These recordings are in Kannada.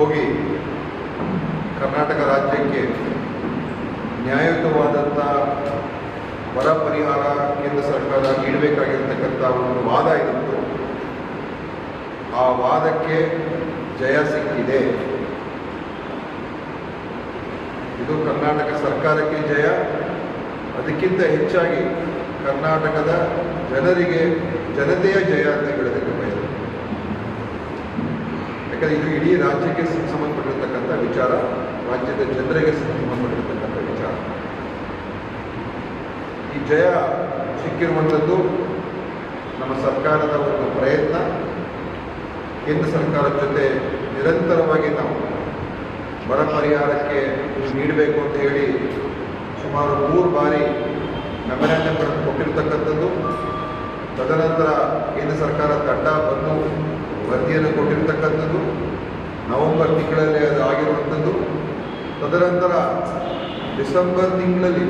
ಹೋಗಿ ಕರ್ನಾಟಕ ರಾಜ್ಯಕ್ಕೆ ನ್ಯಾಯಯುತವಾದಂಥ ಬರ ಪರಿಹಾರ ಕೇಂದ್ರ ಸರ್ಕಾರ ನೀಡಬೇಕಾಗಿರ್ತಕ್ಕಂಥ ಒಂದು ವಾದ ಇತ್ತು ಆ ವಾದಕ್ಕೆ ಜಯ ಸಿಕ್ಕಿದೆ. ಇದು ಕರ್ನಾಟಕ ಸರ್ಕಾರಕ್ಕೆ ಜಯ, ಅದಕ್ಕಿಂತ ಹೆಚ್ಚಾಗಿ ಕರ್ನಾಟಕದ ಜನರಿಗೆ ಜನತೆಯ ಜಯ ಅಂತ ಹೇಳೋದಕ್ಕೆ ಯಾಕಂದರೆ ಇದು ಇಡೀ ರಾಜ್ಯಕ್ಕೆ ಸಂಬಂಧಪಟ್ಟಿರತಕ್ಕಂಥ ವಿಚಾರ, ರಾಜ್ಯದ ಜನರಿಗೆ ಸಂಬಂಧಪಟ್ಟಿರತಕ್ಕಂಥ ವಿಚಾರ. ಈ ಜಯ ಸಿಕ್ಕಿರುವಂಥದ್ದು ನಮ್ಮ ಸರ್ಕಾರದ ಒಂದು ಪ್ರಯತ್ನ. ಕೇಂದ್ರ ಸರ್ಕಾರದ ಜೊತೆ ನಿರಂತರವಾಗಿ ನಾವು ಬರ ಪರಿಹಾರಕ್ಕೆ ನೀಡಬೇಕು ಅಂತ ಹೇಳಿ ಸುಮಾರು ಮೂರು ಬಾರಿ ಮೆಮೊರಾಂಡಮ್ಗಳನ್ನು ಕೊಟ್ಟಿರ್ತಕ್ಕಂಥದ್ದು. ತದನಂತರ ಕೇಂದ್ರ ಸರ್ಕಾರ ತಂಡ ಬಂದು ವರದಿಯನ್ನು ಕೊಟ್ಟಿರ್ತಕ್ಕಂಥದ್ದು, ನವೆಂಬರ್ ತಿಂಗಳಲ್ಲಿ ಅದು ಆಗಿರುವಂಥದ್ದು ತದನಂತರ ಡಿಸೆಂಬರ್ ತಿಂಗಳಲ್ಲಿ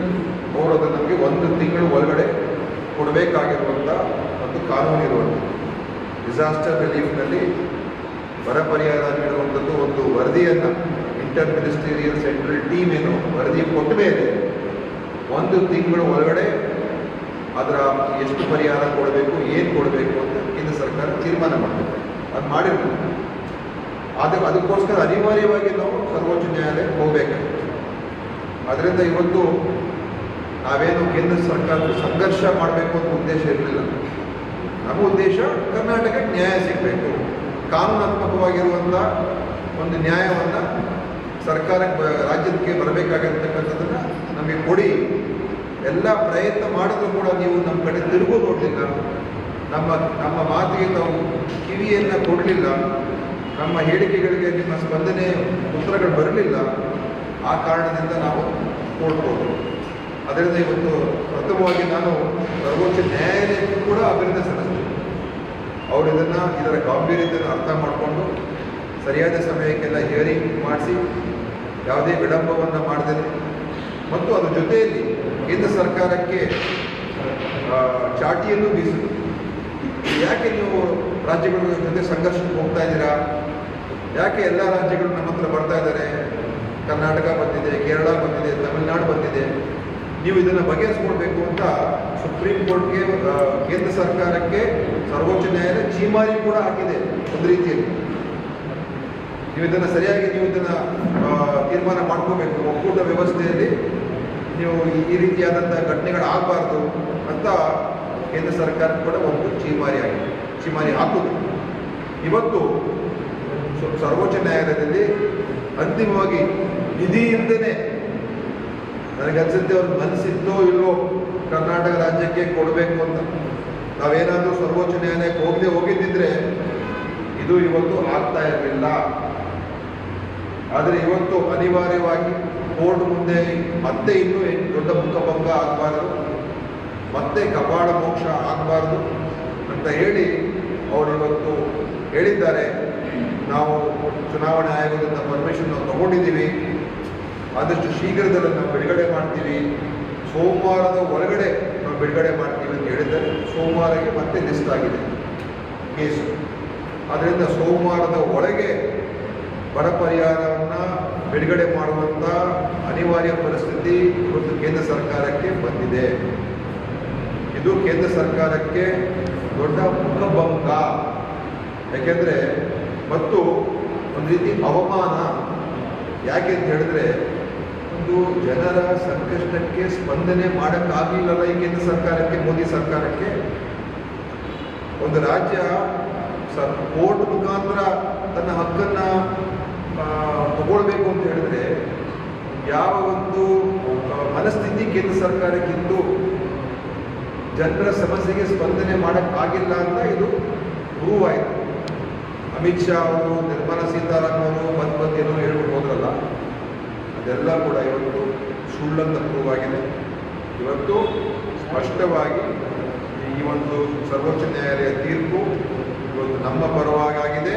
ಅವರು ನಮಗೆ ಒಂದು ತಿಂಗಳು ಒಳಗಡೆ ಕೊಡಬೇಕಾಗಿರುವಂಥ ಒಂದು ಕಾನೂನು ಇರುವಂಥದ್ದು. ಡಿಸಾಸ್ಟರ್ ರಿಲೀಫ್ನಲ್ಲಿ ಬರ ಪರಿಹಾರ ನೀಡುವಂಥದ್ದು ಒಂದು ವರದಿಯನ್ನು ಇಂಟರ್ ಮಿನಿಸ್ಟೀರಿಯಲ್ ಸೆಂಟ್ರಲ್ ಟೀಮ್ ಏನು ವರದಿ ಕೊಟ್ಟ ಮೇಲೆ ಒಂದು ತಿಂಗಳು ಒಳಗಡೆ ಅದರ ಎಷ್ಟು ಪರಿಹಾರ ಕೊಡಬೇಕು, ಏನು ಕೊಡಬೇಕು ಅಂತ ಕೇಂದ್ರ ಸರ್ಕಾರ ತೀರ್ಮಾನ ಮಾಡಬೇಕು ಅದು ಮಾಡಿರ್ಬೇಕು ಆದರೆ ಅದಕ್ಕೋಸ್ಕರ ಅನಿವಾರ್ಯವಾಗಿ ನಾವು ಸರ್ವೋಚ್ಚ ನ್ಯಾಯಾಲಯಕ್ಕೆ ಹೋಗಬೇಕಾಗಿತ್ತು ಅದರಿಂದ ಇವತ್ತು ನಾವೇನು ಕೇಂದ್ರ ಸರ್ಕಾರದ ಸಂಘರ್ಷ ಮಾಡಬೇಕು ಅಂತ ಉದ್ದೇಶ ಇರಲಿಲ್ಲ. ನಮ್ಮ ಉದ್ದೇಶ ಕರ್ನಾಟಕಕ್ಕೆ ನ್ಯಾಯ ಸಿಗಬೇಕು. ಕಾನೂನಾತ್ಮಕವಾಗಿರುವಂಥ ಒಂದು ನ್ಯಾಯವನ್ನು ಸರ್ಕಾರಕ್ಕೆ ರಾಜ್ಯಕ್ಕೆ ಬರಬೇಕಾಗಿರ್ತಕ್ಕಂಥದ್ದನ್ನು ನಮಗೆ ಕೊಡಿ. ಎಲ್ಲ ಪ್ರಯತ್ನ ಮಾಡಿದ್ರು ಕೂಡ ನೀವು ನಮ್ಮ ಕಡೆ ತಿರುಗು ನೋಡಲಿಲ್ಲ. ನಮ್ಮ ನಮ್ಮ ಮಾತಿಗೆ ತಾವು ಕಿವಿಯನ್ನು ಕೊಡಲಿಲ್ಲ, ನಮ್ಮ ಹೇಳಿಕೆಗಳಿಗೆ ನಿಮ್ಮ ಸ್ಪಂದನೆ ಉತ್ತರಗಳು ಬರಲಿಲ್ಲ, ಆ ಕಾರಣದಿಂದ ನಾವು ನೋಡ್ಬೋದು. ಅದರಿಂದ ಇವತ್ತು ಪ್ರಥಮವಾಗಿ ನಾನು ಸರ್ವೋಚ್ಚ ನ್ಯಾಯಾಲಯಕ್ಕೂ ಕೂಡ ಅಭಿನಂದನೆ. ಸಲ್ಲಿಸ್ತೀನಿ ಅವರು ಇದನ್ನು, ಇದರ ಗಾಂಭೀರ್ಯತೆಯನ್ನು ಅರ್ಥ ಮಾಡಿಕೊಂಡು ಸರಿಯಾದ ಸಮಯಕ್ಕೆಲ್ಲ ಹಿಯರಿಂಗ್ ಮಾಡಿಸಿ, ಯಾವುದೇ ವಿಳಂಬವನ್ನು ಮಾಡದೇ, ಮತ್ತು ಅದರ ಜೊತೆಯಲ್ಲಿ ಕೇಂದ್ರ ಸರ್ಕಾರಕ್ಕೆ ಚಾಟಿಯನ್ನು ಬೀಸಿತು ಯಾಕೆ ನೀವು ರಾಜ್ಯಗಳ ಜೊತೆ ಸಂಘರ್ಷಕ್ಕೆ ಹೋಗ್ತಾ ಇದ್ದೀರಾ? ಯಾಕೆ ಎಲ್ಲ ರಾಜ್ಯಗಳು ನಮ್ಮ ಹತ್ರ ಬರ್ತಾ ಇದ್ದಾರೆ? ಕರ್ನಾಟಕ ಬಂದಿದೆ, ಕೇರಳ ಬಂದಿದೆ, ತಮಿಳುನಾಡು ಬಂದಿದೆ. ನೀವು ಇದನ್ನು ಬಗೆಹರಿಸ್ಕೊಳ್ಬೇಕು ಅಂತ ಸುಪ್ರೀಂ ಕೋರ್ಟ್ಗೆ ಕೇಂದ್ರ ಸರ್ಕಾರಕ್ಕೆ ಸರ್ವೋಚ್ಚ ನ್ಯಾಯಾಲಯ ಚೀಮಾರಿ ಕೂಡ ಹಾಕಿದೆ ಒಂದು ರೀತಿಯಲ್ಲಿ. ನೀವು ಇದನ್ನು ಸರಿಯಾಗಿ ನೀವು ಇದನ್ನು ತೀರ್ಮಾನ ಮಾಡ್ಕೋಬೇಕು. ಒಕ್ಕೂಟ ವ್ಯವಸ್ಥೆಯಲ್ಲಿ ನೀವು ಈ- ರೀತಿಯಾದಂಥ ಘಟನೆಗಳು ಆಗಬಾರ್ದು ಅಂತ ಕೇಂದ್ರ ಸರ್ಕಾರ ಕೂಡ ಒಂದು ಚೀಮಾರಿ ಆಗಿದೆ. ಚೀಮಾರಿ ಹಾಕುದು. ಇವತ್ತು ಸರ್ವೋಚ್ಚ ನ್ಯಾಯಾಲಯದಲ್ಲಿ ಅಂತಿಮವಾಗಿ ನಿಧಿಯಿಂದನೇ ನನಗನ್ಸುತ್ತೆ ಅವ್ರ ಮನಸ್ಸಿದ್ದೋ ಇಲ್ಲೋ ಕರ್ನಾಟಕ ರಾಜ್ಯಕ್ಕೆ ಕೊಡಬೇಕು ಅಂತ. ನಾವೇನಾದರೂ ಸರ್ವೋಚ್ಚ ನ್ಯಾಯಾಲಯಕ್ಕೆ ಹೋಗದೆ ಹೋಗಿದ್ದಿದ್ರೆ ಇದು ಇವತ್ತು ಆಗ್ತಾ ಇರಲಿಲ್ಲ. ಆದರೆ ಇವತ್ತು ಅನಿವಾರ್ಯವಾಗಿ ಕೋರ್ಟ್ ಮುಂದೆ ಮತ್ತೆ ಇನ್ನೂ ದೊಡ್ಡ ಮುಖಭಂಗ ಆಗಬಾರ್ದು. ಮತ್ತೆ ಕಪಾಳ ಮೋಕ್ಷ ಆಗಬಾರ್ದು ಅಂತ ಹೇಳಿ ಅವರು ಇವತ್ತು ಹೇಳಿದ್ದಾರೆ. ನಾವು ಚುನಾವಣಾ ಆಯೋಗದಿಂದ ಪರ್ಮಿಷನ್ ನಾವು ತಗೊಂಡಿದ್ದೀವಿ. ಆದಷ್ಟು ಶೀಘ್ರದಲ್ಲಿ ನಾವು ಬಿಡುಗಡೆ ಮಾಡ್ತೀವಿ. ಸೋಮವಾರದ ಒಳಗಡೆ ನಾವು ಬಿಡುಗಡೆ ಮಾಡ್ತೀವಿ ಅಂತ ಹೇಳಿದ್ದಾರೆ. ಸೋಮವಾರಕ್ಕೆ ಮತ್ತೆ ಲಿಸ್ಟ್ ಆಗಿದೆ. ಕೇಸು. ಆದ್ದರಿಂದ ಸೋಮವಾರದ ಒಳಗೆ ಬರ ಪರಿಹಾರವನ್ನು ಬಿಡುಗಡೆ ಮಾಡುವಂಥ ಅನಿವಾರ್ಯ ಪರಿಸ್ಥಿತಿ ಇವತ್ತು ಕೇಂದ್ರ ಸರ್ಕಾರಕ್ಕೆ ಬಂದಿದೆ. ಇದು ಕೇಂದ್ರ ಸರ್ಕಾರಕ್ಕೆ ದೊಡ್ಡ ಮುಖಭಂಗ ಯಾಕೆಂದರೆ ಮತ್ತು ಒಂದು ರೀತಿ ಅವಮಾನ. ಯಾಕೆ ಅಂತ ಹೇಳಿದ್ರೆ ಒಂದು ಜನರ ಸಂಕಷ್ಟಕ್ಕೆ ಸ್ಪಂದನೆ ಮಾಡೋಕ್ಕಾಗಲಿಲ್ಲಲ್ಲ ಈ ಕೇಂದ್ರ ಸರ್ಕಾರಕ್ಕೆ, ಮೋದಿ ಸರ್ಕಾರಕ್ಕೆ. ಒಂದು ರಾಜ್ಯ ಸ ಕೋರ್ಟ್ ಮುಖಾಂತರ ತನ್ನ ಹಕ್ಕನ್ನು ತಗೊಳ್ಬೇಕು ಅಂತ ಹೇಳಿದ್ರೆ ಯಾವ ಒಂದು ಮನಸ್ಥಿತಿ ಕೇಂದ್ರ ಸರ್ಕಾರಕ್ಕಿದ್ದು ಜನರ ಸಮಸ್ಯೆಗೆ ಸ್ಪಂದನೆ ಮಾಡೋಕ್ಕಾಗಿಲ್ಲ ಅಂತ ಇದು ಪ್ರೂವ್ ಆಯಿತು ಅಮಿತ್ ಶಾ ಅವರು, ನಿರ್ಮಲಾ ಸೀತಾರಾಮನ್ ಅವರು ಬಂದು ಬಂದು ಏನೋ ಹೇಳ್ಬಿಟ್ಟು ಹೋದ್ರಲ್ಲ, ಅದೆಲ್ಲ ಕೂಡ ಇವತ್ತು ಸುಳ್ಳಂತ ಪ್ರೂವ್ ಆಗಿದೆ. ಇವತ್ತು ಸ್ಪಷ್ಟವಾಗಿ ಈ ಒಂದು ಸರ್ವೋಚ್ಚ ನ್ಯಾಯಾಲಯ ತೀರ್ಪು ಇವತ್ತು ನಮ್ಮ ಪರವಾಗಿ